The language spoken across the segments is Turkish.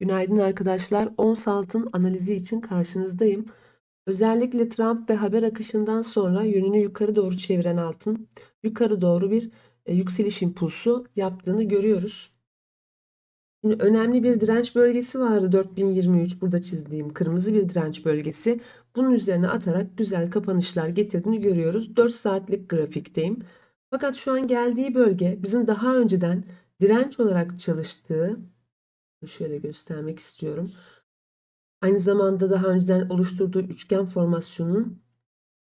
Günaydın arkadaşlar. Ons altın analizi için karşınızdayım. Özellikle Trump ve haber akışından sonra yönünü yukarı doğru çeviren altın yukarı doğru bir e, yükseliş impulsu yaptığını görüyoruz. Şimdi önemli bir direnç bölgesi vardı 4023 burada çizdiğim kırmızı bir direnç bölgesi. Bunun üzerine atarak güzel kapanışlar getirdiğini görüyoruz. 4 saatlik grafikteyim. Fakat şu an geldiği bölge bizim daha önceden direnç olarak çalıştığı şöyle göstermek istiyorum. Aynı zamanda daha önceden oluşturduğu üçgen formasyonun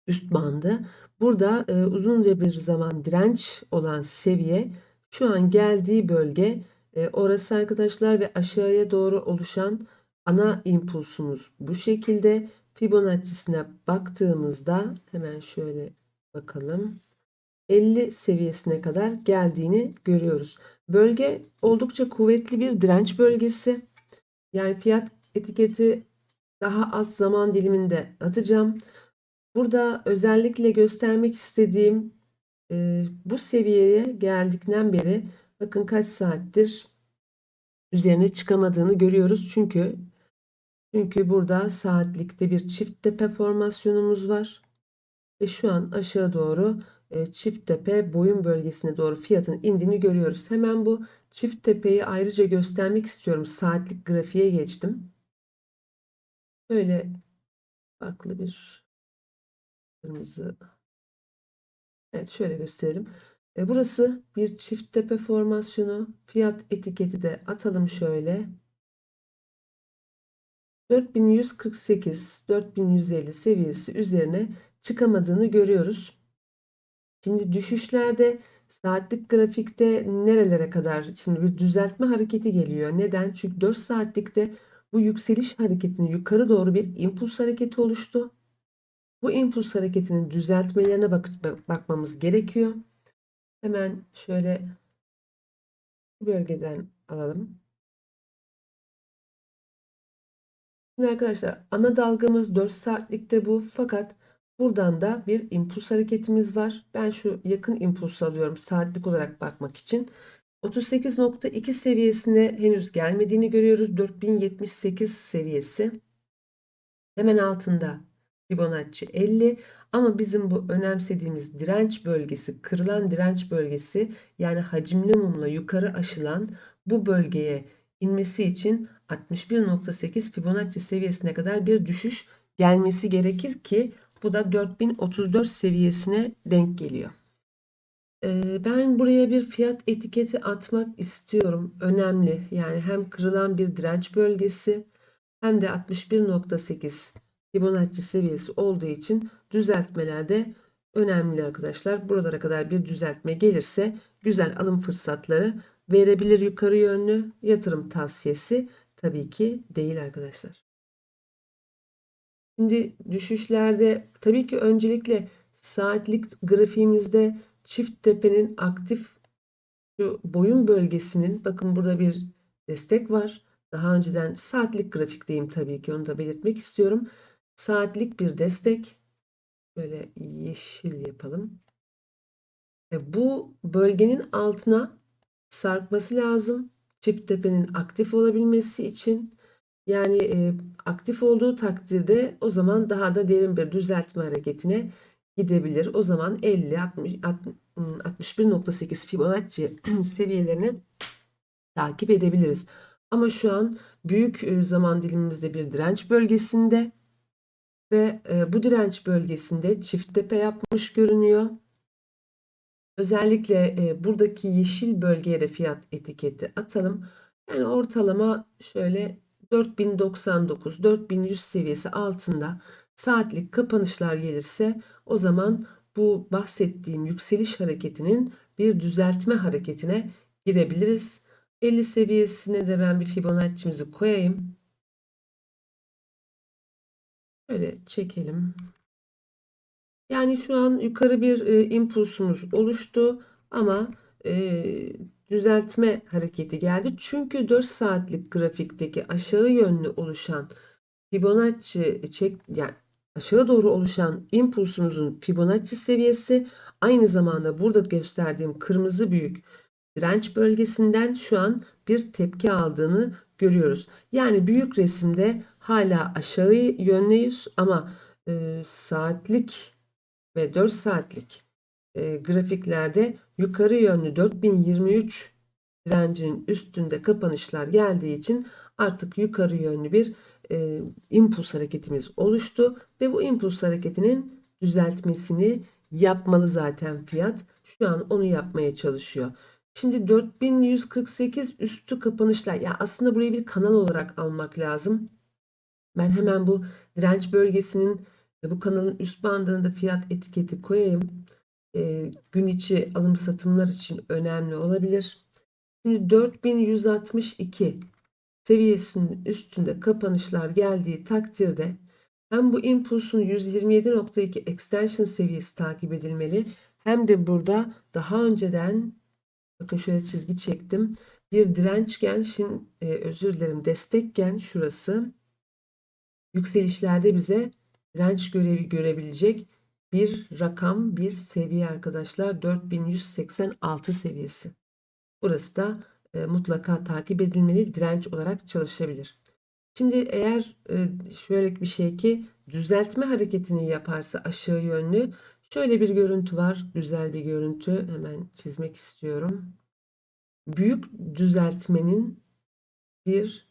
üst bandı. Burada e, uzunca bir zaman direnç olan seviye şu an geldiği bölge e, orası arkadaşlar ve aşağıya doğru oluşan ana impulsumuz bu şekilde. Fibonacci'sine baktığımızda hemen şöyle bakalım. 50 seviyesine kadar geldiğini görüyoruz. Bölge oldukça kuvvetli bir direnç bölgesi. Yani fiyat etiketi daha alt zaman diliminde atacağım. Burada özellikle göstermek istediğim e, bu seviyeye geldikten beri bakın kaç saattir üzerine çıkamadığını görüyoruz. Çünkü çünkü burada saatlikte bir çift tepe formasyonumuz var. Ve şu an aşağı doğru çift tepe boyun bölgesine doğru fiyatın indiğini görüyoruz. Hemen bu çift tepeyi ayrıca göstermek istiyorum. Saatlik grafiğe geçtim. Böyle farklı bir kırmızı. Evet şöyle gösterelim. E, burası bir çift tepe formasyonu. Fiyat etiketi de atalım şöyle. 4148 4150 seviyesi üzerine çıkamadığını görüyoruz. Şimdi düşüşlerde saatlik grafikte nerelere kadar şimdi bir düzeltme hareketi geliyor. Neden? Çünkü 4 saatlikte bu yükseliş hareketinin yukarı doğru bir impuls hareketi oluştu. Bu impuls hareketinin düzeltmelerine bak bakmamız gerekiyor. Hemen şöyle bu bölgeden alalım. Şimdi arkadaşlar ana dalgamız 4 saatlikte bu fakat Buradan da bir impuls hareketimiz var. Ben şu yakın impuls alıyorum saatlik olarak bakmak için. 38.2 seviyesine henüz gelmediğini görüyoruz. 4078 seviyesi. Hemen altında Fibonacci 50 ama bizim bu önemsediğimiz direnç bölgesi, kırılan direnç bölgesi yani hacimli mumla yukarı aşılan bu bölgeye inmesi için 61.8 Fibonacci seviyesine kadar bir düşüş gelmesi gerekir ki bu da 4034 seviyesine denk geliyor. Ee, ben buraya bir fiyat etiketi atmak istiyorum. Önemli. Yani hem kırılan bir direnç bölgesi hem de 61.8 Fibonacci seviyesi olduğu için düzeltmelerde önemli arkadaşlar. Buralara kadar bir düzeltme gelirse güzel alım fırsatları verebilir yukarı yönlü yatırım tavsiyesi tabii ki değil arkadaşlar. Şimdi düşüşlerde tabii ki öncelikle saatlik grafiğimizde çift tepenin aktif şu boyun bölgesinin bakın burada bir destek var. Daha önceden saatlik grafikteyim tabii ki onu da belirtmek istiyorum. Saatlik bir destek. Böyle yeşil yapalım. E bu bölgenin altına sarkması lazım. Çift tepenin aktif olabilmesi için yani e, aktif olduğu takdirde o zaman daha da derin bir düzeltme hareketine gidebilir. O zaman 50 60 61.8 Fibonacci seviyelerini takip edebiliriz. Ama şu an büyük zaman dilimimizde bir direnç bölgesinde ve bu direnç bölgesinde çift tepe yapmış görünüyor. Özellikle buradaki yeşil bölgeye de fiyat etiketi atalım. Yani ortalama şöyle 4099, 4100 seviyesi altında saatlik kapanışlar gelirse o zaman bu bahsettiğim yükseliş hareketinin bir düzeltme hareketine girebiliriz. 50 seviyesine de ben bir Fibonacci'mizi koyayım. Şöyle çekelim. Yani şu an yukarı bir e, impulsumuz oluştu ama e, düzeltme hareketi geldi. Çünkü 4 saatlik grafikteki aşağı yönlü oluşan Fibonacci çek yani aşağı doğru oluşan impulsumuzun Fibonacci seviyesi aynı zamanda burada gösterdiğim kırmızı büyük direnç bölgesinden şu an bir tepki aldığını görüyoruz. Yani büyük resimde hala aşağı yönlüyüz ama e, saatlik ve 4 saatlik e, grafiklerde yukarı yönlü 4023 direncinin üstünde kapanışlar geldiği için artık yukarı yönlü bir e, impuls hareketimiz oluştu ve bu impuls hareketinin düzeltmesini yapmalı zaten fiyat. Şu an onu yapmaya çalışıyor. Şimdi 4148 üstü kapanışlar. Ya aslında burayı bir kanal olarak almak lazım. Ben hemen bu direnç bölgesinin bu kanalın üst bandında fiyat etiketi koyayım. Gün içi alım satımlar için önemli olabilir. Şimdi 4162 seviyesinin üstünde kapanışlar geldiği takdirde hem bu impulsun 127.2 extension seviyesi takip edilmeli hem de burada daha önceden bakın şöyle çizgi çektim. Bir dirençgen, şimdi e, özür dilerim destekken şurası yükselişlerde bize direnç görevi görebilecek bir rakam, bir seviye arkadaşlar 4186 seviyesi. Burası da e, mutlaka takip edilmeli direnç olarak çalışabilir. Şimdi eğer e, şöyle bir şey ki düzeltme hareketini yaparsa aşağı yönlü şöyle bir görüntü var. Güzel bir görüntü. Hemen çizmek istiyorum. Büyük düzeltmenin bir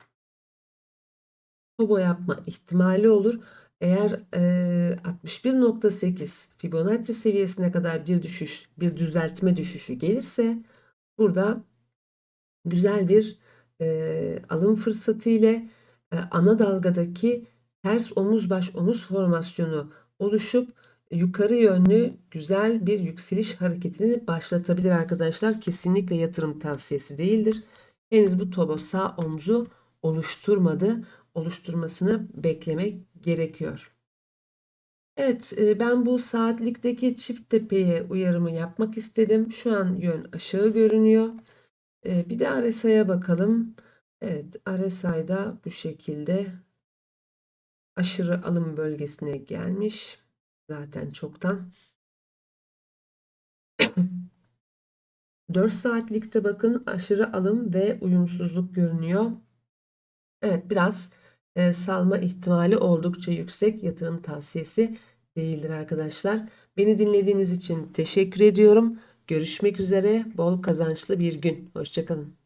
tobo yapma ihtimali olur. Eğer e, 61.8 Fibonacci seviyesine kadar bir düşüş, bir düzeltme düşüşü gelirse burada güzel bir e, alım fırsatı ile e, ana dalgadaki ters omuz baş omuz formasyonu oluşup yukarı yönlü güzel bir yükseliş hareketini başlatabilir arkadaşlar. Kesinlikle yatırım tavsiyesi değildir. Henüz bu tobo sağ omzu oluşturmadı. Oluşturmasını beklemek gerekiyor. Evet e, ben bu saatlikteki çift tepeye uyarımı yapmak istedim. Şu an yön aşağı görünüyor. E, bir de RSI'ye bakalım. Evet RSI'da bu şekilde aşırı alım bölgesine gelmiş. Zaten çoktan. 4 saatlikte bakın aşırı alım ve uyumsuzluk görünüyor. Evet biraz e, salma ihtimali oldukça yüksek. Yatırım tavsiyesi değildir arkadaşlar. Beni dinlediğiniz için teşekkür ediyorum. Görüşmek üzere. Bol kazançlı bir gün. Hoşçakalın.